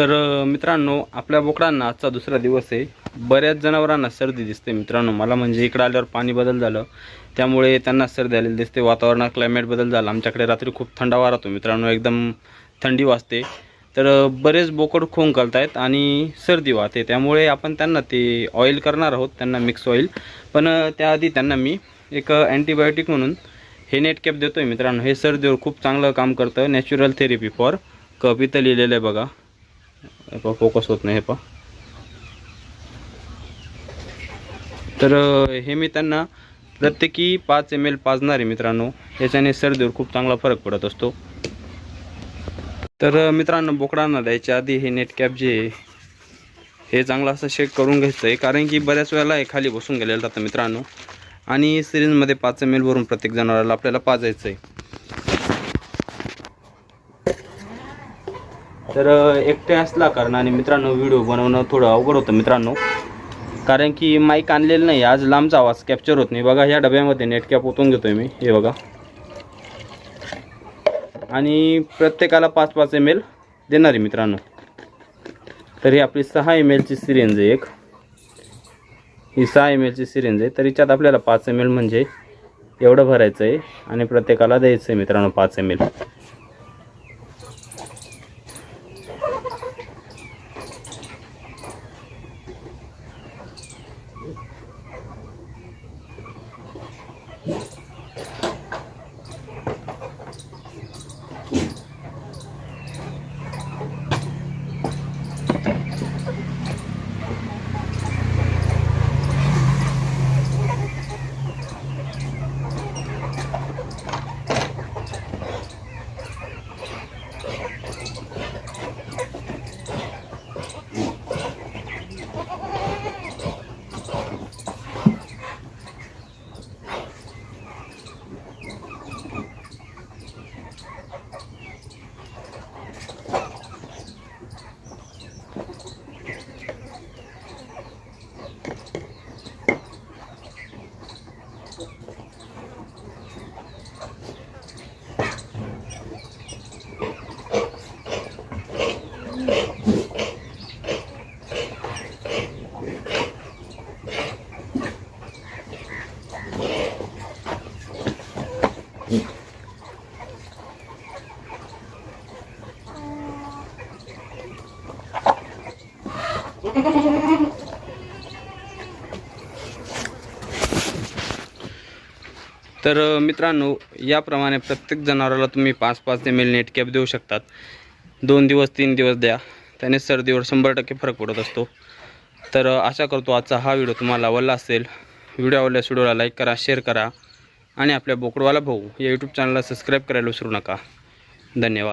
तर मित्रांनो आपल्या बोकडांना आजचा दुसरा दिवस आहे. बऱ्याच जनावरांना सर्दी दिसते मित्रांनो. मला म्हणजे इकडं आल्यावर पाणी बदल झालं. त्यामुळे त्यांना सर्दी आलेली दिसते. वातावरणात क्लायमेट बदल झाला. आमच्याकडे रात्री खूप थंडावा राहतो मित्रांनो. एकदम थंडी वाजते. तर बरेच बोकड खोंकलत आहेत आणि सर्दी वाहते. त्यामुळे आपण त्यांना ते ऑइल करणार आहोत. त्यांना मिक्स ऑइल पण त्याआधी त्यांना मी एक अँटीबायोटिक म्हणून हे नेटकॅप देतो आहे मित्रांनो. हे सर्दीवर खूप चांगलं काम करतं. नॅचरल थेरपी फॉर कप इथं लिहिलेलं आहे बघा. पहा फोकस होत नाही हे पहा तर हे मी त्यांना प्रत्येकी पाच एम एल पाजणार आहे मित्रांनो. याच्याने सर्दीवर खूप चांगला फरक पडत असतो. तर मित्रांनो बोकडांना द्यायच्या आधी हे नेटकॅप जे हे चांगलं असं शेक करून घ्यायचं आहे. कारण की बऱ्याच वेळेला हे खाली बसून गेलेलं जातं मित्रांनो. आणि सिरीजमध्ये पाच एम एल भरून प्रत्येक जनावराला आपल्याला पाजायचं आहे. तर एकटे असला कारणाने मित्रांनो व्हिडिओ बनवणं थोडं अवघड होतं मित्रांनो. कारण की माईक आणलेलं नाही आज लांबचा आवाज कॅप्चर होत नाही. बघा ह्या डब्यामध्ये नेटकॅप ओतून घेतोय मी. हे बघा. आणि प्रत्येकाला पाच पाच एम एल देणार आहे मित्रांनो. तर ही आपली सहा एम एलची सिरेंज आहे एक. ही सहा एम एलची सिरेंज आहे. तर हिच्यात आपल्याला पाच एम एल म्हणजे एवढं भरायचं आहे आणि प्रत्येकाला द्यायचं आहे मित्रांनो पाच एम एल तर मित्रांनो याप्रमाणे प्रत्येक जनावराला तुम्ही पाच पाच एम एल नेट कॅप देऊ शकतात. दोन दिवस तीन दिवस द्या. त्याने सर्दीवर शंभर टक्के फरक पडत असतो. तर आशा करतो आजचा हा व्हिडिओ तुम्हाला आवडला असेल. व्हिडिओ आवडल्यास व्हिडिओला लाईक करा शेअर करा. आणि आपल्या बोकडवाला भाऊ या यूट्यूब चॅनलला सबस्क्राईब करायला विसरू नका. धन्यवाद.